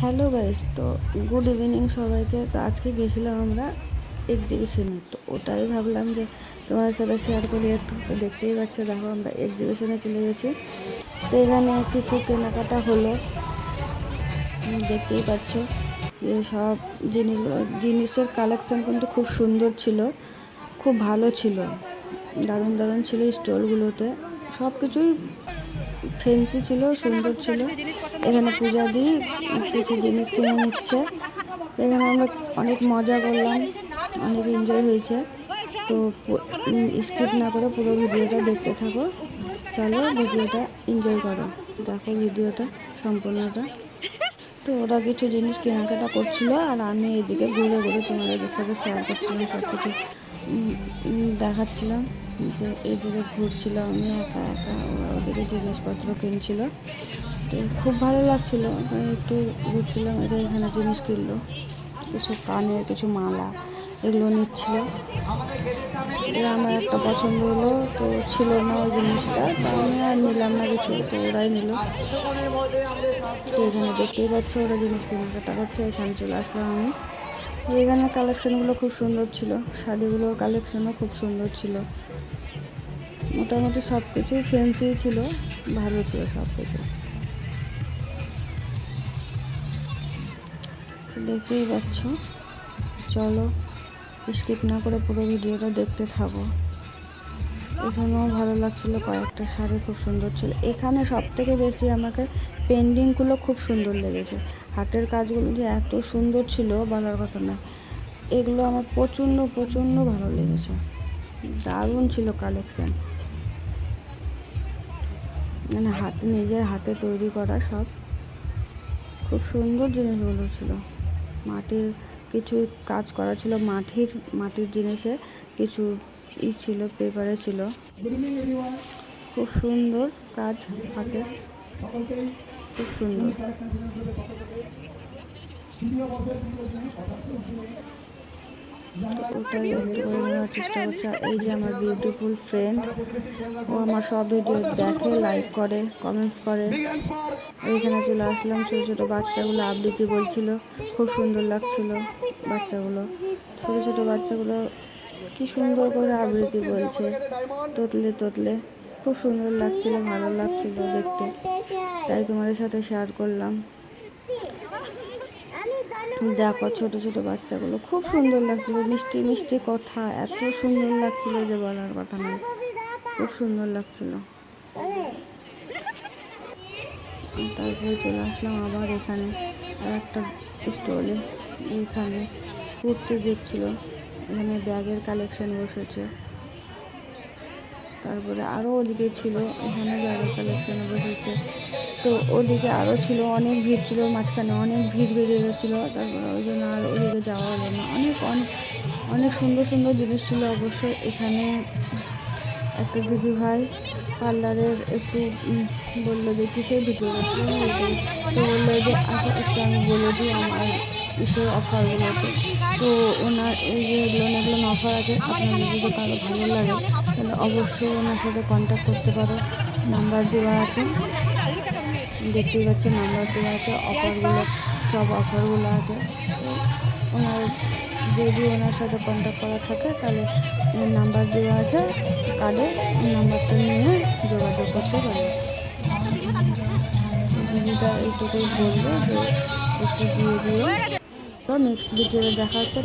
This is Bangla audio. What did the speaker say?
হ্যালো গাইস, তো গুড ইভিনিং সবাইকে। তো আজকে গেছিলাম আমরা এক্সিবিশনে তো ওটাই ভাবলাম যে তোমাদের সাথে শেয়ার করি, একটু তো দেখতেই পাচ্ছ। দেখো, আমরা এক্সিবিশনে চলে গেছি। তো এখানে কিছু কেনাকাটা হলো। দেখতেই পাচ্ছ যে সব জিনিসগুলো, জিনিসের কালেকশান কিন্তু খুব সুন্দর ছিল। খুব ভালো ছিল। দারুণ দারুণ ছিল স্টলগুলোতে সব কিছুই ফেন্সি ছিল, সুন্দর ছিল। এখানে পূজা দিয়ে কিছু জিনিস কিনে নিচ্ছে। এখানে আমরা অনেক মজা করলাম, অনেক এনজয় হয়েছে। তো স্কিপ না করে পুরো ভিডিওটা দেখতে থাকো। চলো ভিডিওটা এনজয় করো। দেখো ভিডিওটা সম্পূর্ণটা। তো ওরা কিছু জিনিস কেনাকাটা করছিল, আর আমি এদিকে ঘুরে ঘুরে তোমাদের সাথে শেয়ার করছিলাম সব কিছু দেখাচ্ছিলাম। যে এদিকে ঘুরছিল আমি একা একা ওরা ওদিকে জিনিসপত্র কিনছিল, তো খুব ভালো লাগছিল। একটু ঘুরছিলাম এটা এখানে জিনিস কিনলো, কিছু কানের, কিছু মালা, এগুলো নিচ্ছিল। আমার একটা পছন্দ হলো, তো ছিল না ওই জিনিসটা, তো আমি আর নিলাম না কিছু, তো ওরাই নিল। তো এখানে দেখতেই পাচ্ছ, ওরা জিনিস কেনাকাটা করছে এখানে চলে আসলাম আমি। এখানে কালেকশানগুলো খুব সুন্দর ছিল। শাড়িগুলোর কালেকশানও খুব সুন্দর ছিল। মোটামুটি সব কিছুই ফ্যান্সি ছিল, ভালো ছিল সব কিছু দেখতেই পাচ্ছ। চলো স্কিপ না করে পুরো ভিডিওটা দেখতে থাকো। এখানেও ভালো লাগছিল, কয়েকটা শাড়ি খুব সুন্দর ছিল। এখানে সব থেকে বেশি আমাকে পেন্ডিংগুলো খুব সুন্দর লেগেছে। হাতের কাজগুলো যে এত সুন্দর ছিল, বলার কথা না এগুলো আমার প্রচণ্ড প্রচণ্ড ভালো লেগেছে। দারুণ ছিল কালেকশান মানে হাতে, নিজের হাতে তৈরি করা সব। খুব সুন্দর জিনিসগুলো ছিল। মাটির কিছু কাজ করা ছিল, মাটির মাটির জিনিসে কিছু ই ছিল পেপারে ছিল। খুব সুন্দর কাজ হাতে। খুব সুন্দর। ওটাই করে নেওয়ার চেষ্টা করছে। এই যে আমার বিউটিফুল ফ্রেন্ড ও আমার সব ভিডিও দেখে লাইক করে কমেন্টস করে। এইখানে চলে আসলাম ছোটো ছোটো বাচ্চাগুলো আবৃত্তি বলছিল। খুব সুন্দর লাগছিল বাচ্চাগুলো। ছোটো ছোটো বাচ্চাগুলো কি সুন্দর করে আবৃত্তি বলছে। তোতলে তোতলে। খুব সুন্দর লাগছিল, ভালো লাগছিল দেখতে। তাই তোমাদের সাথে শেয়ার করলাম। দেখো ছোট ছোট বাচ্চাগুলো খুব সুন্দর লাগছিল। মিষ্টি মিষ্টি কথা, এত সুন্দর লাগছিল যে বলার কথা নয়। খুব সুন্দর লাগছিল। তারপরে চলে আসলাম আবার এখানে আর একটা স্টলে এখানে কুর্তি দেখছিল এখানে ব্যাগের কালেকশন বসেছে। তারপরে আরও ওদিকে ছিল, এখানে ব্যাগের কালেকশন বসেছে। তো ওদিকে আরও ছিল, অনেক ভিড় ছিল, মাঝখানে অনেক ভিড় বেরিয়ে গেছিল। তারপরে ওই জন্য আর ওদিকে যাওয়া হলো না। অনেক অনেক অনেক সুন্দর সুন্দর জিনিস ছিল অবশ্যই এখানে একটা দিদি ভাই পার্লারের একটু বলল যে কিসের করছিলাম তো বলল যে আসো, একটু আমি বলে দিই আমার কিসের অফারগুলোতে তো ওনার এই যে লোন এগুলো অফার আছে, আপনার যদি কারও ভালো লাগে, তাহলে অবশ্যই ওনার সাথে কন্ট্যাক্ট করতে পারো। নাম্বার দেওয়া আছে। দেখতেই পাচ্ছেন নাম্বার দেওয়া আছে অফারগুলো সব অফারগুলো আছে। ওনার যদি ওনার সাথে কন্ট্যাক্ট করা থাকে, তাহলে নাম্বার দেওয়া আছে কার্ডে নাম্বারটা নিয়ে যোগাযোগ করতে পারবে দিদিটা এইটুকুই বলব যে একটু দিয়ে দিয়ে নেক্সট ভিডিও দেখা হচ্ছে।